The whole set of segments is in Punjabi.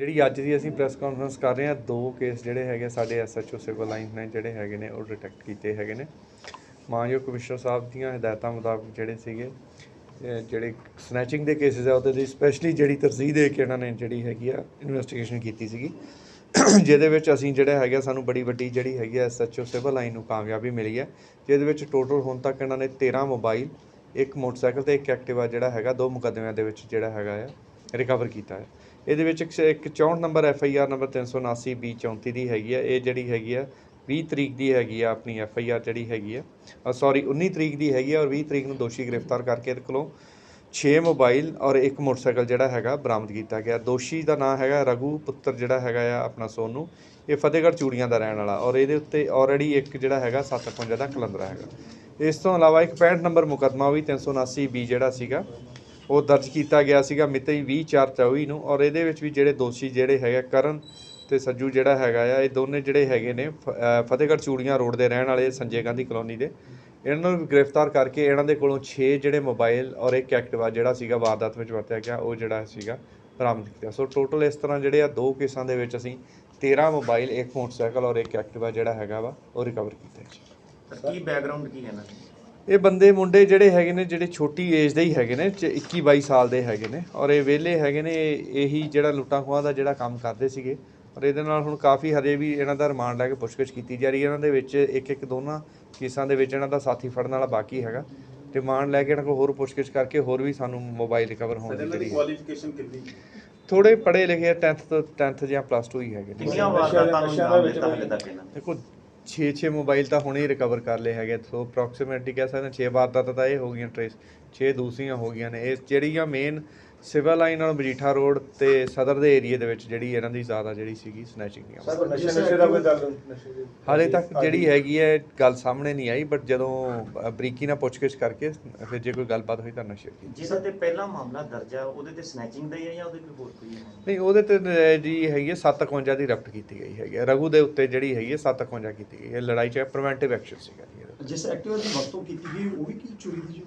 ਜਿਹੜੀ ਅੱਜ ਦੀ ਅਸੀਂ ਪ੍ਰੈਸ ਕਾਨਫਰੰਸ ਕਰ ਰਹੇ ਹਾਂ, ਦੋ ਕੇਸ ਜਿਹੜੇ ਹੈਗੇ ਸਾਡੇ ਐਸਐਚਓ ਸਿਵਲ ਲਾਈਨ ਨੇ ਜਿਹੜੇ ਹੈਗੇ ਨੇ, ਉਹ ਡਿਟੈਕਟ ਕੀਤੇ ਹੈਗੇ ਨੇ। ਮਾਨਯੋਗ ਕਮਿਸ਼ਨਰ ਸਾਹਿਬ ਦੀਆਂ ਹਦਾਇਤਾਂ ਮੁਤਾਬਕ ਜਿਹੜੇ ਸੀਗੇ ਜਿਹੜੇ ਸਨੈਚਿੰਗ ਦੇ ਕੇਸਿਸ ਆ, ਉਹਦੇ ਲਈ ਸਪੈਸ਼ਲੀ ਜਿਹੜੀ ਤਰਜੀਹ ਦੇ ਕੇ ਇਹਨਾਂ ਨੇ ਜਿਹੜੀ ਹੈਗੀ ਆ ਇਨਵੈਸਟੀਗੇਸ਼ਨ ਕੀਤੀ ਸੀਗੀ। ਜਿਹਦੇ ਵਿੱਚ ਅਸੀਂ ਜਿਹੜਾ ਹੈਗਾ, ਸਾਨੂੰ ਬੜੀ ਵੱਡੀ ਜਿਹੜੀ ਹੈਗੀ ਆ ਐਸਐਚਓ ਸਿਵਲ ਲਾਈਨ ਨੂੰ ਕਾਮਯਾਬੀ ਮਿਲੀ ਹੈ। ਜਿਹਦੇ ਵਿੱਚ ਟੋਟਲ ਹੁਣ ਤੱਕ ਇਹਨਾਂ ਨੇ 13 ਮੋਬਾਈਲ ਇੱਕ ਮੋਟਰਸਾਈਕਲ ਤੇ ਇੱਕ ਐਕਟਿਵਾ ਜਿਹੜਾ ਹੈਗਾ, ਦੋ ਮੁਕੱਦਮਿਆਂ ਦੇ ਵਿੱਚ ਜਿਹੜਾ ਹੈਗਾ ਆ ਰਿਕਵਰ ਕੀਤਾ ਹੈ। ਇਹਦੇ ਵਿੱਚ ਇੱਕ ਇੱਕ 64 number F I R number 379 B 34 ਦੀ ਹੈਗੀ ਆ, ਇਹ ਜਿਹੜੀ ਹੈਗੀ ਆ 20 ਤਰੀਕ ਦੀ ਹੈਗੀ ਆ ਆਪਣੀ ਐਫ ਆਈ ਆਰ ਜਿਹੜੀ ਹੈਗੀ ਆ ਸੌਰੀ 19 ਤਰੀਕ ਦੀ ਹੈਗੀ ਆ ਔਰ 20 ਤਰੀਕ ਨੂੰ ਦੋਸ਼ੀ ਗ੍ਰਿਫਤਾਰ ਕਰਕੇ ਇਹਦੇ ਕੋਲੋਂ 6 ਮੋਬਾਈਲ ਔਰ ਇੱਕ ਮੋਟਰਸਾਈਕਲ ਜਿਹੜਾ ਹੈਗਾ ਬਰਾਮਦ ਕੀਤਾ ਗਿਆ। ਦੋਸ਼ੀ ਦਾ ਨਾਮ ਹੈਗਾ ਰਘੂ ਪੁੱਤਰ ਜਿਹੜਾ ਹੈਗਾ ਆ ਆਪਣਾ ਸੋਨੂ। ਇਹ ਫਤਿਹਗੜ੍ਹ ਚੂੜੀਆਂ ਦਾ ਰਹਿਣ ਵਾਲਾ ਔਰ ਇਹਦੇ ਉੱਤੇ ਆਲਰੇਡੀ ਇੱਕ ਜਿਹੜਾ ਹੈਗਾ 755 ਦਾ ਕਲੰਦਰਾ ਹੈਗਾ। ਇਸ ਤੋਂ ਇਲਾਵਾ ਇੱਕ 65 ਨੰਬਰ ਮੁਕੱਦਮਾ ਵੀ 379 ਬੀ ਜਿਹੜਾ ਸੀਗਾ ਉਹ ਦਰਜ ਕੀਤਾ ਗਿਆ ਸੀਗਾ ਮਿਤੀ 20/4/24 ਨੂੰ ਔਰ ਇਹਦੇ ਵਿੱਚ ਵੀ ਜਿਹੜੇ ਦੋਸ਼ੀ ਜਿਹੜੇ ਹੈਗੇ ਕਰਨ ਤੇ ਸੱਜੂ ਜਿਹੜਾ ਹੈਗਾ ਆ, ਇਹ ਦੋਨੇ ਜਿਹੜੇ ਹੈਗੇ ਨੇ ਫਤਿਹਗੜ੍ਹ ਚੂੜੀਆਂ ਰੋਡ ਦੇ ਰਹਿਣ ਵਾਲੇ ਸੰਜੇ ਗਾਂਧੀ ਕਲੋਨੀ ਦੇ। ਇਹਨਾਂ ਨੂੰ ਗ੍ਰਿਫਤਾਰ ਕਰਕੇ ਇਹਨਾਂ ਦੇ ਕੋਲੋਂ 6 ਜਿਹੜੇ ਮੋਬਾਈਲ ਔਰ ਇੱਕ ਐਕਟਿਵਾ ਜਿਹੜਾ ਸੀਗਾ ਵਾਰਦਾਤ ਵਿੱਚ ਵਰਤਿਆ ਗਿਆ, ਉਹ ਜਿਹੜਾ ਸੀਗਾ ਬਰਾਮਦ ਕੀਤਾ। ਸੋ ਟੋਟਲ ਇਸ ਤਰ੍ਹਾਂ ਜਿਹੜੇ ਆ, ਦੋ ਕੇਸਾਂ ਦੇ ਵਿੱਚ ਅਸੀਂ 13 ਮੋਬਾਈਲ, ਇੱਕ ਮੋਟਰਸਾਈਕਲ ਔਰ ਇੱਕ ਐਕਟਿਵਾ ਜਿਹੜਾ ਹੈਗਾ ਵਾ, ਉਹ ਰਿਕਵਰ ਕੀਤਾ ਜੀ। ਕੀ ਬੈਕਗ੍ਰਾਉਂਡ ਕੀ ਹੈ ਨਾ ਇਹ ਬੰਦੇ ਮੁੰਡੇ ਜਿਹੜੇ ਹੈਗੇ ਨੇ ਜਿਹੜੇ ਛੋਟੀ ਏਜ ਦੇ ਹੀ ਹੈਗੇ ਨੇ 21 22 ਸਾਲ ਦੇ ਹੈਗੇ ਨੇ ਔਰ ਇਹ ਵਿਹਲੇ ਹੈਗੇ ਨੇ ਇਹ- ਜਿਹੜਾ ਲੁੱਟਾਂ ਖੋਹਾਂ ਦਾ ਜਿਹੜਾ ਕੰਮ ਕਰਦੇ ਸੀਗੇ ਔਰ ਇਹਦੇ ਨਾਲ ਹੁਣ ਕਾਫੀ ਹਜੇ ਵੀ ਇਹਨਾਂ ਦਾ ਰਿਮਾਂਡ ਲੈ ਕੇ ਪੁੱਛਗਿੱਛ ਕੀਤੀ ਜਾ ਰਹੀ ਹੈ। ਇਹਨਾਂ ਦੇ ਵਿੱਚ ਇੱਕ ਇੱਕ ਦੋਨਾਂ ਕੇਸਾਂ ਦੇ ਵਿੱਚ ਇਹਨਾਂ ਦਾ ਸਾਥੀ ਫੜਨ ਵਾਲਾ ਬਾਕੀ ਹੈਗਾ। ਰਿਮਾਂਡ ਲੈ ਕੇ ਇਹਨਾਂ ਕੋਲ ਹੋਰ ਪੁੱਛਗਿੱਛ ਕਰਕੇ ਹੋਰ ਵੀ ਸਾਨੂੰ ਮੋਬਾਈਲ ਰਿਕਵਰ ਹੋਣ ਦੀ ਦੀ ਜਿਹੜੀ ਕੁਆਲੀਫਿਕੇਸ਼ਨ ਕਿੰਨੀ? ਥੋੜੇ ਪੜ੍ਹੇ ਲਿਖੇ 10th ਤੋਂ 10th ਜਾਂ ਪਲੱਸ 2 ਹੀ ਹੈਗੇ ਨੇ। ਕਿੰਨੀਆਂ ਵਾਰਦਾਤਾਂ ਨੂੰ ਅੰਜਾਮ ਦਿੱਤਾ ਹਲੇ ਤੱਕ ਇਹਨਾਂ ਦੇਖੋ 6-6 ਮੋਬਾਈਲ ਤਾਂ ਹੁਣੇ ਹੀ ਰਿਕਵਰ ਕਰ ਲਏ ਹੈਗੇ ਸੋ ਅਪਰੋਕਸੀਮੇਟਲੀ ਕਹਿ ਸਕਦੇ 6 ਵਾਰਦਾਤਾਂ ਤਾਂ ਇਹ ਹੋ ਗਈਆਂ ਟ੍ਰੇਸ 6 ਦੂਸਰੀਆਂ ਹੋ ਗਈਆਂ ਨੇ। ਇਹ ਜਿਹੜੀਆਂ ਮੇਨ ਸਿਵਲ ਲਾਈਨ ਨਾਲ ਮਜੀਠਾ ਰੋਡ ਤੇ ਸਦਰ ਦੇ ਏਰੀਆ ਦੇ ਵਿੱਚ ਜਿਹੜੀ ਇਹਨਾਂ ਦੀ ਜ਼ਿਆਦਾ ਜਿਹੜੀ ਸੀਗੀ ਸਨੈਚਿੰਗ ਦੀਆਂ ਸਰ ਨਸ਼ੇ ਨਸ਼ੇ ਦਾ ਕੋਈ ਗੱਲ ਨਸ਼ੇ ਦੀ ਹਾਲੇ ਤੱਕ ਜਿਹੜੀ ਹੈਗੀ ਹੈ ਗੱਲ ਸਾਹਮਣੇ ਨਹੀਂ ਆਈ ਬਟ ਜਦੋਂ ਅ, ਬਰੀਕੀ ਨਾਲ ਪੁੱਛਗਿੱਛ ਕਰਕੇ ਫਿਰ ਜੇ ਕੋਈ ਗੱਲਬਾਤ ਹੋਈ ਤਾਂ ਨਸ਼ੇ ਦੀ ਜਿਹਦਾ ਤੇ ਪਹਿਲਾ ਮਾਮਲਾ ਦਰਜ ਆ ਉਹਦੇ ਤੇ ਸਨੈਚਿੰਗ ਦਾ ਹੀ ਹੈ ਜਾਂ ਉਹਦੇ ਕੋਈ ਹੋਰ ਕੋਈ ਹੈ? ਨਹੀਂ ਉਹਦੇ ਤੇ ਅ, ਜੀ ਹੈਗੀ ਹੈ 751 ਦੀ ਰਫਟ ਕੀਤੀ ਗਈ ਹੈਗੀ ਹੈ। ਰਘੂ ਦੇ ਉੱਤੇ ਜਿਹੜੀ ਹੈਗੀ ਹੈ 751 ਕੀਤੀ ਗਈ ਹੈ। ਲੜਾਈ ਚ ਪ੍ਰੀਵੈਂਟਿਵ ਐਕਸ਼ਨ ਸੀਗਾ ਜੀ ਇਹਦਾ। ਜਿਸ ਐਕਟਿਵਾ ਦੀ ਵਰਤੋਂ ਕੀਤੀ ਗਈ ਉਹ ਵੀ ਕੀ ਚੋਰੀ ਦੀ ਜੋ?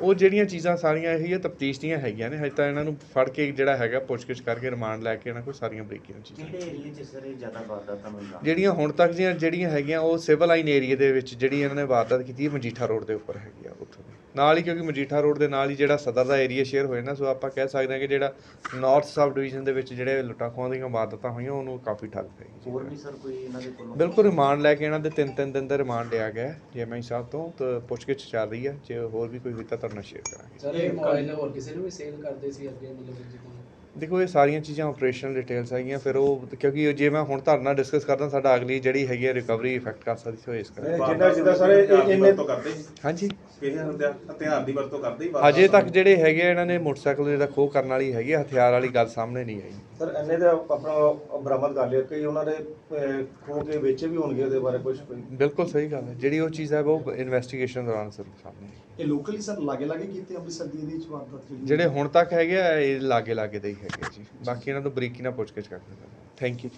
ਉਹ ਜਿਹੜੀਆਂ ਚੀਜ਼ਾਂ ਸਾਰੀਆਂ ਇਹੀ ਹੈ ਤਫਤੀਸ਼ ਦੀਆਂ ਹੈਗੀਆਂ ਨੇ ਹਜੇ ਤਾਂ ਇਹਨਾਂ ਨੂੰ ਫੜ ਕੇ ਜਿਹੜਾ ਹੈਗਾ ਪੁੱਛਗਿੱਛ ਕਰਕੇ ਰਿਮਾਂਡ ਲੈ ਕੇ ਇਹਨਾਂ ਕੋਲ ਸਾਰੀਆਂ ਬਰੀਕੀਆਂ ਚੀਜ਼ਾਂ ਕਿਹੜੇ ਏਰੀਆ 'ਚ ਸਰ ਇਹ ਜ਼ਿਆਦਾ ਵਾਰਦਾਤਾਂ ਨੂੰ ਅੰਜਾਮ ਜਿਹੜੀਆਂ ਹੁਣ ਤੱਕ ਦੀਆਂ ਜਿਹੜੀਆਂ ਹੈਗੀਆਂ ਉਹ ਸਿਵਲ ਲਾਈਨ ਏਰੀਆ ਦੇ ਵਿੱਚ ਜਿਹੜੀ ਇਹਨਾਂ ਨੇ ਵਾਰਦਾਤ ਕੀਤੀ ਹੈ ਮਜੀਠਾ ਰੋਡ ਦੇ ਉੱਪਰ ਹੈਗੀ ਆ ਉੱਥੋਂ ਦੀ। ਨਾਲ ਹੀ ਕਿਉਂਕਿ ਮਜੀਠਾ ਰੋਡ ਦੇ ਨਾਲ ਹੀ ਜਿਹੜਾ ਸਦਰ ਦਾ ਏਰੀਆ ਸ਼ੇਅਰ ਹੋਇਆ ਨਾ ਸੋ ਆਪਾਂ ਕਹਿ ਸਕਦੇ ਹਾਂ ਕਿ ਜਿਹੜਾ ਨਾਰਥ ਸਬ ਡਿਵੀਜ਼ਨ ਦੇ ਵਿੱਚ ਜਿਹੜੇ ਲੁੱਟਾਂ ਖੋਹਾਂ ਦੀਆਂ ਵਾਰਦਾਤਾਂ ਹੋਈਆਂ ਉਹਨੂੰ ਕਾਫੀ ਠੱਲ ਪਈ ਹੋਰ ਵੀ ਸਰ ਕੋਈ ਇਹਨਾਂ ਦੇ ਕੋਲੋਂ? ਬਿਲਕੁਲ ਰਿਮਾਂਡ ਲੈ ਕੇ ਇਹਨਾਂ ਦੇ ਤਿੰਨ ਤਿੰਨ ਦਿਨ ਦਾ ਰਿਮਾਂਡ ਲਿਆ ਗਿਆ ਜੇਐਮਆਈ ਸਾਹਿਬ ਤੋਂ ਤੇ ਪੁੱਛਗਿੱਛ ਚੱਲ ਰਹੀ ਹੈ ਜੇ ਹੋਰ ਵੀ ਕੋਈ ਹੋਈ ਤਾਂ ਤੁਹਾਨੂੰ ਸ਼ੇਅਰ ਕਰਾਂਗੇ। ਸਰ ਇਹ ਮੋਬਾਈਲ ਹੋਰ ਕਿਸੇ ਨੂੰ ਵੀ ਸੇਲ ਕਰਦੇ ਸੀ ਅੱਗੇ ਮਤਲਬ ਜਿੱਦਾਂ ਦੇਖੋ ਇਹ ਸਾਰੀਆਂ ਚੀਜ਼ਾਂ ਆਪਰੇਸ਼ਨਲ ਡਿਟੇਲਸ ਹੈਗੀਆਂ ਫਿਰ ਉਹ ਕਿਉਂਕਿ ਜੇ ਮੈਂ ਹੁਣ ਤੁਹਾਡੇ ਨਾਲ ਡਿਸਕਸ ਕਰਦਾ ਸਾਡਾ ਅਗਲੀ ਜਿਹੜੀ ਹੈਗੀ ਹੈ ਰਿਕਵਰੀ ਇਫੈਕਟ ਕਰ ਸਕਦੀ ਸੋ ਇਸ ਕਰਕੇ। ਜਿੱਦਾਂ ਜਿੱਦਾਂ ਸਾਰੇ ਇਹਨੇ ਤੋਂ ਕਰਦੇ ਹਾਂਜੀ। ਕਿਸੇ ਹਥਿਆਰ ਹਥਿਆਰ ਦੀ ਵਰਤੋਂ ਕਰਦੇ ਹੀ ਅਜੇ ਤੱਕ ਜਿਹੜੇ ਹੈਗੇ ਇਹਨਾਂ ਨੇ ਮੋਟਰਸਾਈਕਲ ਜਿਹੜਾ ਖੋਹ ਕਰਨ ਵਾਲੀ ਹੈਗੀ ਹਥਿਆਰ ਵਾਲੀ ਗੱਲ ਸਾਹਮਣੇ ਨਹੀਂ ਆਈ। ਸਰ ਇਹਨੇ ਤਾਂ ਆਪਣਾ ਬਰਾਮਦ ਕਰ ਲਿਆ ਕਈ ਉਹਨਾਂ ਦੇ ਅਹ, ਖੋ ਕੇ ਵੇਚੇ ਵੀ ਹੋਣਗੇ ਉਹਦੇ ਬਾਰੇ ਕੁਝ ਬਿਲਕੁਲ ਸਹੀ ਗੱਲ ਹੈ। ਜਿਹੜੀ ਉਹ ਚੀਜ਼ ਹੈ ਉਹ ਇਨਵੈਸਟੀਗੇਸ਼ਨ ਦੌਰਾਨ ਸਰ ਸਾਹਮਣੇ ਆਈ। ਇਹ ਲੋਕਲੀ ਸਰ ਲਾਗੇ ਲਾਗੇ ਕੀਤੇ ਅੰਮ੍ਰਿਤਸਰ ਦੀ ਇਹਦੀ ਚ ਵਾਰਦਾਤ ਜਿਹੜੀ ਜਿਹੜੇ ਹੁਣ ਤੱਕ ਹੈਗੇ ਆ ਇਹ ਲਾਗੇ ਲਾਗੇ ਦੇ ਹੀ ਹੈਗੇ ਜੀ। ਬਾਕੀ ਇਹਨਾਂ ਤੋਂ ਬਰੀਕੀ ਨਾਲ ਪੁੱਛਗਿੱਛ ਕਰਦੇ ਥੈਂਕ ਯੂ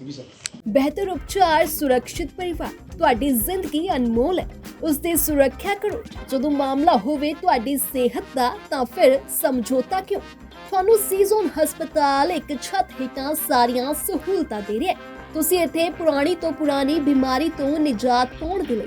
ਜੀ। ਸਰ ਬਿਹਤਰ ਉਪਚਾਰ ਸੁਰੱਖਿਅਤ ਪਰਿਵਾਰ ਤੁਹਾਡੀ ਜ਼ਿੰਦਗੀ ਅਨਮੋਲ ਹੈ। ਉਸ ਦੀ ਸੁਰੱਖਿਆ ਕਰੋ। ਜਦੋਂ ਮਾਮਲਾ ਹੋਵੇ ਤੁਹਾਡੀ ਸਿਹਤ ਦਾ ਤਾਂ ਫਿਰ ਸਮਝੌਤਾ ਕਿਉਂ? ਤੁਹਾਨੂੰ ਸੀਜ਼ਨ ਹਸਪਤਾਲ ਇੱਕ ਛੱਤ ਹੇਠਾਂ ਸਾਰੀਆਂ ਸਹੂਲਤਾਂ ਦੇ ਰਿਹਾ ਹੈ। ਤੁਸੀਂ ਇੱਥੇ ਪੁਰਾਣੀ ਤੋਂ ਪੁਰਾਣੀ ਬਿਮਾਰੀ ਤੋਂ ਨਿਜਾਤ ਪਾਉਣ ਦੇ ਲਈ